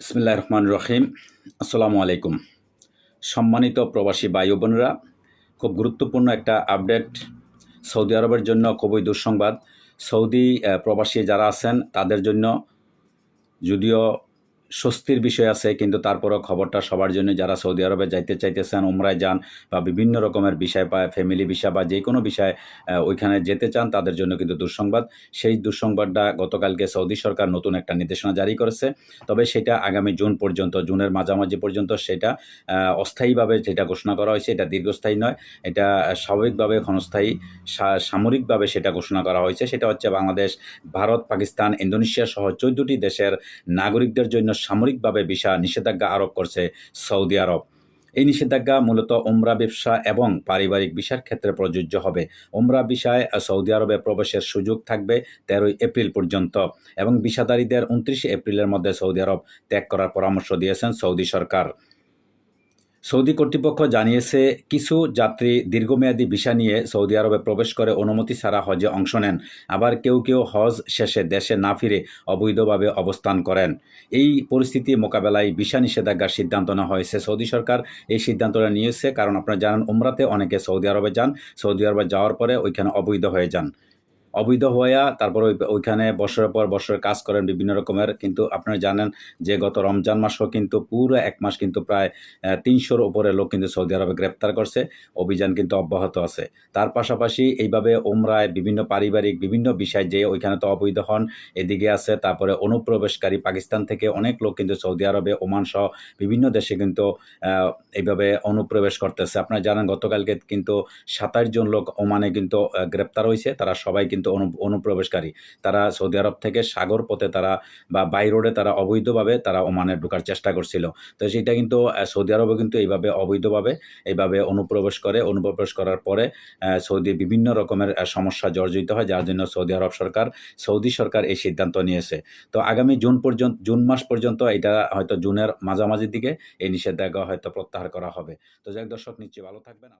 বিসমিল্লাহ রহমান রহিম আসসালামু আলাইকুম। সম্মানিত প্রবাসী ভাই বোনেরা, খুব গুরুত্বপূর্ণ একটা আপডেট সৌদি আরবের জন্য খুবই দুঃসংবাদ। সৌদি প্রবাসী যারা আছেন, তাদের জন্য যদিও স্বস্তির বিষয় আছে, কিন্তু তারপরও খবরটা সবার জন্য যারা সৌদি আরবে যাইতে চাইতেছেন, উমরায় যান বা বিভিন্ন রকমের বিষয় বা ফ্যামিলি বিষয় বা যে কোনো বিষয়ে ওইখানে যেতে চান, তাদের জন্য কিন্তু দুঃসংবাদ। সেই দুঃসংবাদটা গতকালকে সৌদি সরকার নতুন একটা নির্দেশনা জারি করেছে। তবে সেটা আগামী জুন পর্যন্ত, জুনের মাঝামাঝি পর্যন্ত সেটা অস্থায়ীভাবে যেটা ঘোষণা করা হয়েছে এটা দীর্ঘস্থায়ী নয়, এটা স্বাভাবিকভাবে ক্ষণস্থায়ী সামরিকভাবে সেটা ঘোষণা করা হয়েছে। সেটা হচ্ছে বাংলাদেশ, ভারত, পাকিস্তান, ইন্দোনেশিয়া সহ চোদ্দটি দেশের নাগরিকদের জন্য সামরিকভাবে ভিসা নিষেধাজ্ঞা আরোপ করছে সৌদি আরব। এই নিষেধাজ্ঞা মূলত ওমরা ব্যবসা এবং পারিবারিক ভিসার ক্ষেত্রে প্রযোজ্য হবে। ওমরা ভিসায় সৌদি আরবে প্রবেশের সুযোগ থাকবে তেরোই এপ্রিল পর্যন্ত এবং ভিসাদারীদের উনত্রিশে এপ্রিলের মধ্যে সৌদি আরব ত্যাগ করার পরামর্শ দিয়েছেন সৌদি সরকার। সৌদি কর্তৃপক্ষ জানিয়েছে, কিছু যাত্রী দীর্ঘমেয়াদী ভিসা নিয়ে সৌদি আরবে প্রবেশ করে অনুমতি ছাড়া হজে অংশ নেন। আবার কেউ কেউ হজ শেষে দেশে না ফিরে অবৈধভাবে অবস্থান করেন। এই পরিস্থিতি মোকাবেলায় ভিসা নিষেধাজ্ঞার সিদ্ধান্ত নেওয়া হয়েছে। সৌদি সরকার এই সিদ্ধান্তটা নিয়েছে, কারণ আপনারা জানেন, উমরাতে অনেকে সৌদি আরবে যান, সৌদি আরবে যাওয়ার পরে ওইখানে অবৈধ হয়ে যান। অবৈধ হইয়া তারপর ওই- ওইখানে বছরের পর বছরের কাজ করেন বিভিন্ন রকমের। কিন্তু আপনারা জানেন যে গত রমজান মাসও কিন্তু পুরো এক মাস কিন্তু প্রায় তিনশোর উপরে লোক কিন্তু সৌদি আরবে গ্রেপ্তার করছে, অভিযান কিন্তু অব্যাহত আছে। তার পাশাপাশি এইভাবে ওমরায় বিভিন্ন পারিবারিক বিভিন্ন বিষয় যে ওইখানে তো অবৈধ হন, এদিকে আছে, তারপরে অনুপ্রবেশকারী পাকিস্তান থেকে অনেক লোক কিন্তু সৌদি আরবে, ওমান সহ বিভিন্ন দেশে কিন্তু এইভাবে অনুপ্রবেশ করতেছে। আপনারা জানেন গতকালকে কিন্তু সাতাশ জন লোক ওমানে কিন্তু গ্রেপ্তার হয়েছে তারা সবাই কিন্তু অনু- অনুপ্রবেশকারী। তারা সৌদি আরব থেকে সাগর পথে তারা বা বাই রোডে তারা অবৈধভাবে তারা ওমানে ঢোকার চেষ্টা করছিল। তো সেটা কিন্তু সৌদি আরবে কিন্তু এইভাবে অবৈধভাবে, এইভাবে অনুপ্রবেশ করে, অনুপ্রবেশ করার পরে সৌদি বিভিন্ন রকমের সমস্যা জর্জরিত হয়, যার জন্য সৌদি আরব সরকার, সৌদি সরকার এই সিদ্ধান্ত নিয়েছে। তো আগামী জুন পর্যন্ত, জুন মাস পর্যন্ত এটা হয়তো জুনের মাঝামাঝির দিকে এই নিষেধাজ্ঞা হয়তো প্রত্যাহার করা হবে। তো যাই দর্শক, নিশ্চয়ই ভালো থাকবেন।